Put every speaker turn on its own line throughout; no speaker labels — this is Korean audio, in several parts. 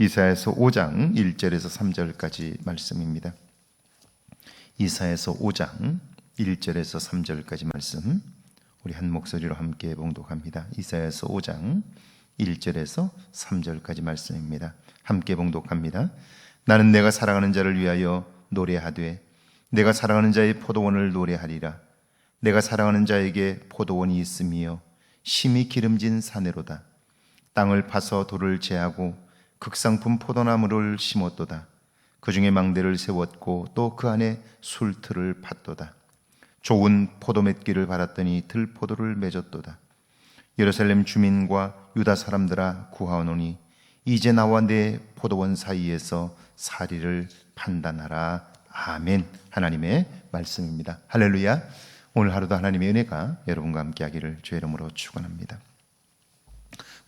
이사야서 5장 1절에서 3절까지 말씀입니다. 이사야서 5장 1절에서 3절까지 말씀 우리 한 목소리로 함께 봉독합니다. 이사야서 5장 1절에서 3절까지 말씀입니다. 함께 봉독합니다. 나는 내가 사랑하는 자를 위하여 노래하되 내가 사랑하는 자의 포도원을 노래하리라. 내가 사랑하는 자에게 포도원이 있으며 심히 기름진 사내로다. 땅을 파서 돌을 제하고 극상품 포도나무를 심었도다. 그 중에 망대를 세웠고 또 그 안에 술틀을 팠도다. 좋은 포도 맺기를 바랐더니 들포도를 맺었도다. 예루살렘 주민과 유다 사람들아 구하오노니 이제 나와 내 포도원 사이에서 사리를 판단하라. 아멘. 하나님의 말씀입니다. 할렐루야. 오늘 하루도 하나님의 은혜가 여러분과 함께 하기를 주의 이름으로 축원합니다.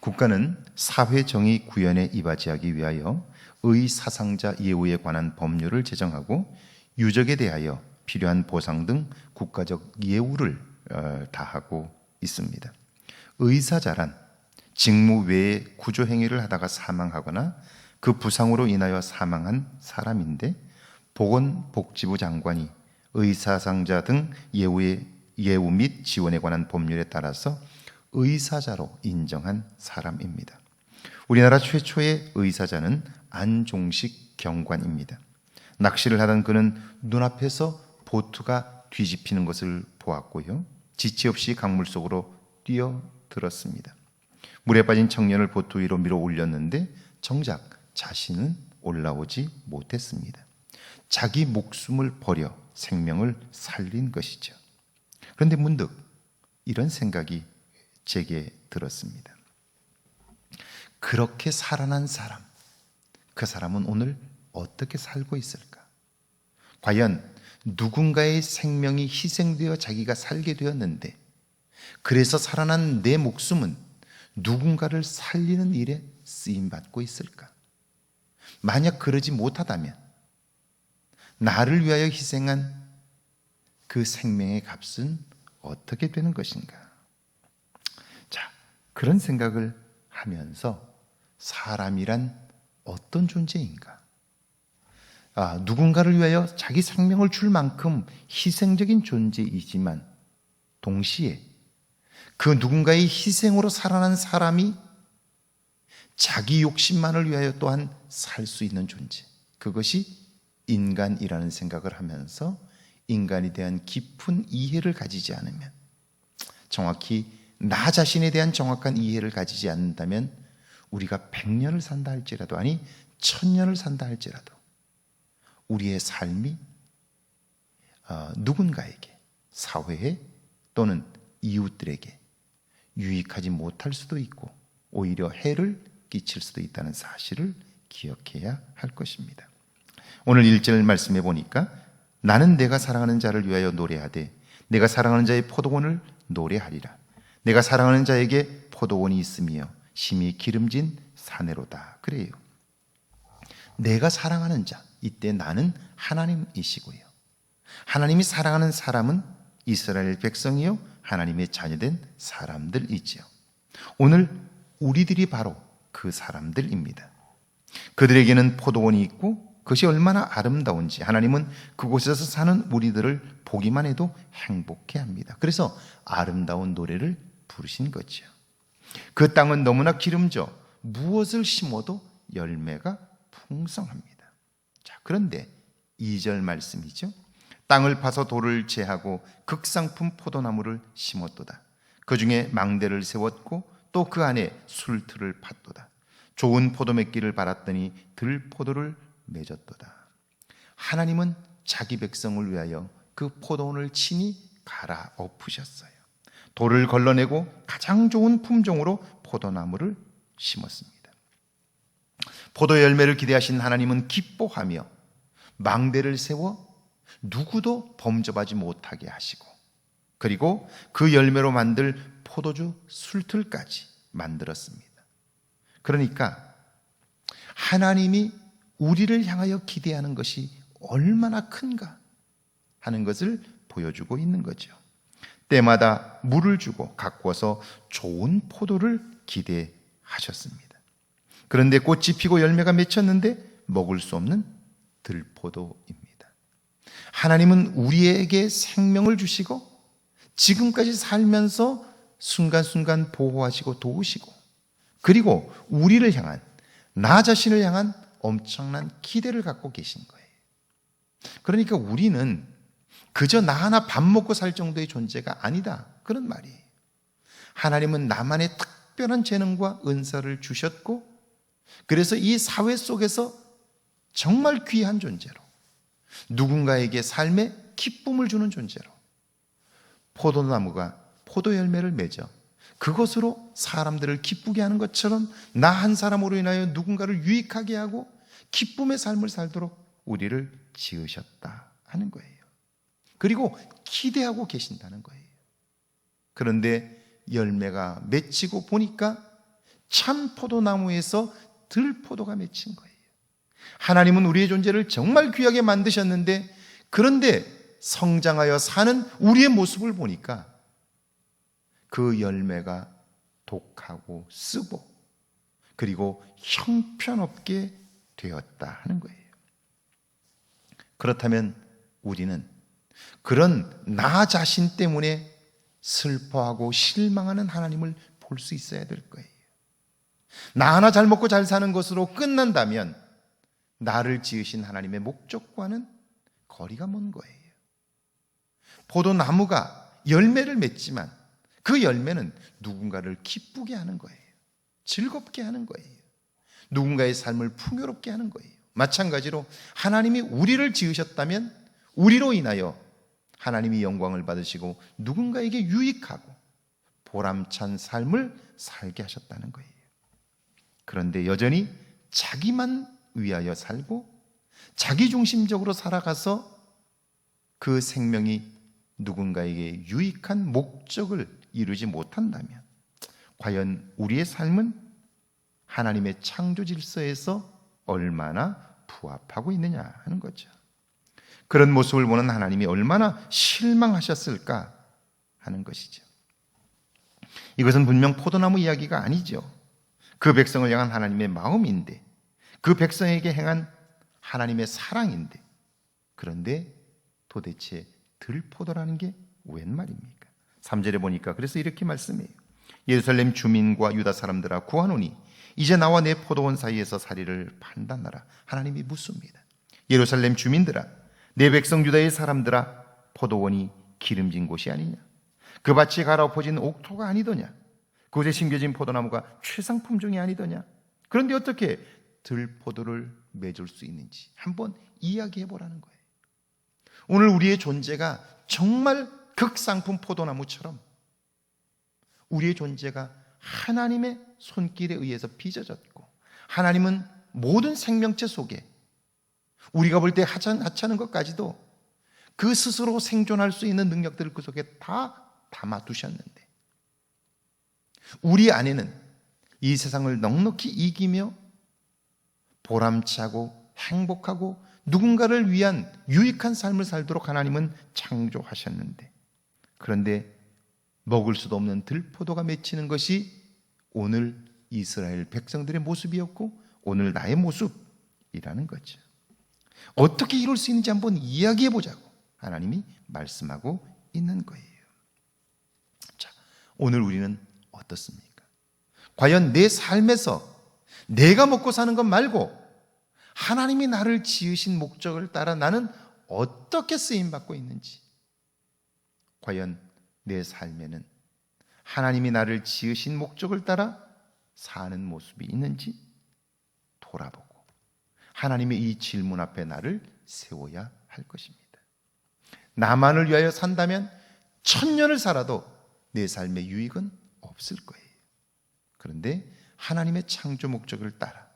국가는 사회 정의 구현에 이바지하기 위하여 의 사상자 예우에 관한 법률을 제정하고 유적에 대하여 필요한 보상 등 국가적 예우를 어, 다하고 있습니다. 의사자란 직무 외에 구조 행위를 하다가 사망하거나 그 부상으로 인하여 사망한 사람인데 보건복지부 장관이 의사상자 등 예우의 예우 및 지원에 관한 법률에 따라서 의사자로 인정한 사람입니다. 우리나라 최초의 의사자는 안종식 경관입니다. 낚시를 하던 그는 눈앞에서 보트가 뒤집히는 것을 보았고요. 지체 없이 강물 속으로 뛰어들었습니다. 물에 빠진 청년을 보트 위로 밀어 올렸는데 정작 자신은 올라오지 못했습니다. 자기 목숨을 버려 생명을 살린 것이죠. 그런데 문득 이런 생각이 제게 들었습니다. 그렇게 살아난 사람, 그 사람은 오늘 어떻게 살고 있을까? 과연 누군가의 생명이 희생되어 자기가 살게 되었는데, 그래서 살아난 내 목숨은 누군가를 살리는 일에 쓰임받고 있을까? 만약 그러지 못하다면, 나를 위하여 희생한 그 생명의 값은 어떻게 되는 것인가? 자, 그런 생각을 하면서 사람이란 어떤 존재인가? 아, 누군가를 위하여 자기 생명을 줄 만큼 희생적인 존재이지만 동시에 그 누군가의 희생으로 살아난 사람이 자기 욕심만을 위하여 또한 살 수 있는 존재. 그것이 인간이라는 생각을 하면서 인간에 대한 깊은 이해를 가지지 않으면 정확히 나 자신에 대한 정확한 이해를 가지지 않는다면 우리가 100년을 산다 할지라도 아니 천년을 산다 할지라도 우리의 삶이 어, 누군가에게 사회에 또는 이웃들에게 유익하지 못할 수도 있고 오히려 해를 끼칠 수도 있다는 사실을 기억해야 할 것입니다. 오늘 1절 말씀해 보니까 나는 내가 사랑하는 자를 위하여 노래하되 내가 사랑하는 자의 포도원을 노래하리라. 내가 사랑하는 자에게 포도원이 있으며 심히 기름진 사내로다. 그래요. 내가 사랑하는 자, 이때 나는 하나님이시고요. 하나님이 사랑하는 사람은 이스라엘 백성이요. 하나님의 자녀된 사람들이지요. 오늘 우리들이 바로 그 사람들입니다. 그들에게는 포도원이 있고 그것이 얼마나 아름다운지 하나님은 그곳에서 사는 우리들을 보기만 해도 행복해 합니다. 그래서 아름다운 노래를 부르신 거죠. 그 땅은 너무나 기름져 무엇을 심어도 열매가 풍성합니다. 자, 그런데 2절 말씀이죠. 땅을 파서 돌을 제하고 극상품 포도나무를 심었도다. 그 중에 망대를 세웠고 또 그 안에 술틀을 팠도다. 좋은 포도 맺기를 바랐더니 들포도를 맺었도다. 하나님은 자기 백성을 위하여 그 포도원을 친히 갈아 엎으셨어요. 돌을 걸러내고 가장 좋은 품종으로 포도나무를 심었습니다. 포도 열매를 기대하신 하나님은 기뻐하며 망대를 세워 누구도 범접하지 못하게 하시고 그리고 그 열매로 만들 포도주 술틀까지 만들었습니다. 그러니까 하나님이 우리를 향하여 기대하는 것이 얼마나 큰가 하는 것을 보여주고 있는 거죠. 때마다 물을 주고 가꾸어서 좋은 포도를 기대하셨습니다. 그런데 꽃이 피고 열매가 맺혔는데 먹을 수 없는 들포도입니다. 하나님은 우리에게 생명을 주시고 지금까지 살면서 순간순간 보호하시고 도우시고 그리고 우리를 향한 나 자신을 향한 엄청난 기대를 갖고 계신 거예요. 그러니까 우리는 그저 나 하나 밥 먹고 살 정도의 존재가 아니다. 그런 말이에요. 하나님은 나만의 특별한 재능과 은사를 주셨고, 그래서 이 사회 속에서 정말 귀한 존재로, 누군가에게 삶에 기쁨을 주는 존재로, 포도나무가 포도 열매를 맺어 그것으로 사람들을 기쁘게 하는 것처럼 나 한 사람으로 인하여 누군가를 유익하게 하고 기쁨의 삶을 살도록 우리를 지으셨다 하는 거예요. 그리고 기대하고 계신다는 거예요. 그런데 열매가 맺히고 보니까 참 포도나무에서 들포도가 맺힌 거예요. 하나님은 우리의 존재를 정말 귀하게 만드셨는데 그런데 성장하여 사는 우리의 모습을 보니까 그 열매가 독하고 쓰고 그리고 형편없게 되었다 하는 거예요. 그렇다면 우리는 그런 나 자신 때문에 슬퍼하고 실망하는 하나님을 볼 수 있어야 될 거예요. 나 하나 잘 먹고 잘 사는 것으로 끝난다면 나를 지으신 하나님의 목적과는 거리가 먼 거예요. 포도나무가 열매를 맺지만 그 열매는 누군가를 기쁘게 하는 거예요. 즐겁게 하는 거예요. 누군가의 삶을 풍요롭게 하는 거예요. 마찬가지로 하나님이 우리를 지으셨다면 우리로 인하여 하나님이 영광을 받으시고 누군가에게 유익하고 보람찬 삶을 살게 하셨다는 거예요. 그런데 여전히 자기만 위하여 살고 자기 중심적으로 살아가서 그 생명이 누군가에게 유익한 목적을 이루지 못한다면 과연 우리의 삶은 하나님의 창조 질서에서 얼마나 부합하고 있느냐 하는 거죠. 그런 모습을 보는 하나님이 얼마나 실망하셨을까 하는 것이죠. 이것은 분명 포도나무 이야기가 아니죠. 그 백성을 향한 하나님의 마음인데, 그 백성에게 행한 하나님의 사랑인데, 그런데 도대체 들포도라는 게 웬 말입니까? 3절에 보니까 그래서 이렇게 말씀해요. 예루살렘 주민과 유다 사람들아 구하노니 이제 나와 내 포도원 사이에서 사리를 판단하라. 하나님이 묻습니다. 예루살렘 주민들아 내 백성 유다의 사람들아 포도원이 기름진 곳이 아니냐? 그 밭이 갈아엎어진 옥토가 아니더냐? 그곳에 심겨진 포도나무가 최상 품종이 아니더냐? 그런데 어떻게 들포도를 맺을 수 있는지 한번 이야기해 보라는 거예요. 오늘 우리의 존재가 정말 극상품 포도나무처럼 우리의 존재가 하나님의 손길에 의해서 빚어졌고 하나님은 모든 생명체 속에 우리가 볼 때 하찮은 것까지도 그 스스로 생존할 수 있는 능력들을 그 속에 다 담아 두셨는데 우리 안에는 이 세상을 넉넉히 이기며 보람차고 행복하고 누군가를 위한 유익한 삶을 살도록 하나님은 창조하셨는데 그런데 먹을 수도 없는 들포도가 맺히는 것이 오늘 이스라엘 백성들의 모습이었고 오늘 나의 모습이라는 거죠. 어떻게 이룰 수 있는지 한번 이야기해 보자고 하나님이 말씀하고 있는 거예요. 자, 오늘 우리는 어떻습니까? 과연 내 삶에서 내가 먹고 사는 것 말고 하나님이 나를 지으신 목적을 따라 나는 어떻게 쓰임 받고 있는지 과연 내 삶에는 하나님이 나를 지으신 목적을 따라 사는 모습이 있는지 돌아보고 하나님의 이 질문 앞에 나를 세워야 할 것입니다. 나만을 위하여 산다면 천년을 살아도 내 삶의 유익은 없을 거예요. 그런데 하나님의 창조 목적을 따라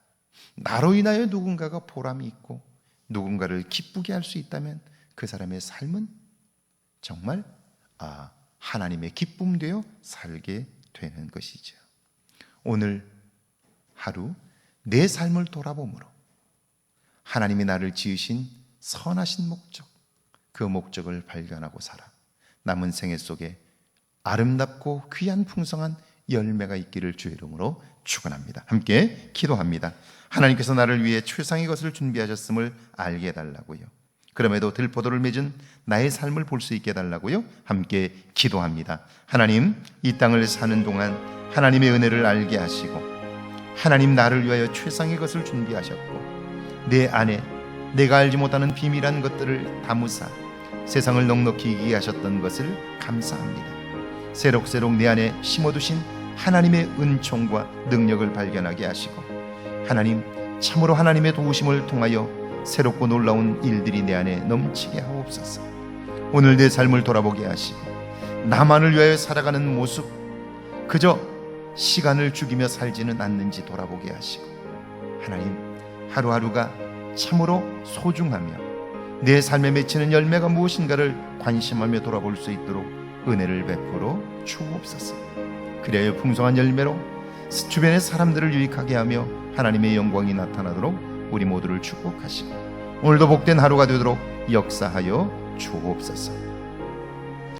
나로 인하여 누군가가 보람이 있고 누군가를 기쁘게 할 수 있다면 그 사람의 삶은 정말 아 하나님의 기쁨 되어 살게 되는 것이죠. 오늘 하루 내 삶을 돌아보므로 하나님이 나를 지으신 선하신 목적, 그 목적을 발견하고 살아 남은 생애 속에 아름답고 귀한 풍성한 열매가 있기를 주의 이름으로 축원합니다. 함께 기도합니다. 하나님께서 나를 위해 최상의 것을 준비하셨음을 알게 해달라고요. 그럼에도 들포도를 맺은 나의 삶을 볼 수 있게 해달라고요. 함께 기도합니다. 하나님, 이 땅을 사는 동안 하나님의 은혜를 알게 하시고 하나님 나를 위하여 최상의 것을 준비하셨고 내 안에 내가 알지 못하는 비밀한 것들을 담으사 세상을 넉넉히 이기게 하셨던 것을 감사합니다. 새록새록 내 안에 심어두신 하나님의 은총과 능력을 발견하게 하시고 하나님 참으로 하나님의 도우심을 통하여 새롭고 놀라운 일들이 내 안에 넘치게 하옵소서. 오늘 내 삶을 돌아보게 하시고 나만을 위하여 살아가는 모습 그저 시간을 죽이며 살지는 않는지 돌아보게 하시고 하나님 하루하루가 참으로 소중하며 내 삶에 맺히는 열매가 무엇인가를 관심하며 돌아볼 수 있도록 은혜를 베풀어 주옵소서. 그래야 풍성한 열매로 주변의 사람들을 유익하게 하며 하나님의 영광이 나타나도록 우리 모두를 축복하시고 오늘도 복된 하루가 되도록 역사하여 주옵소서.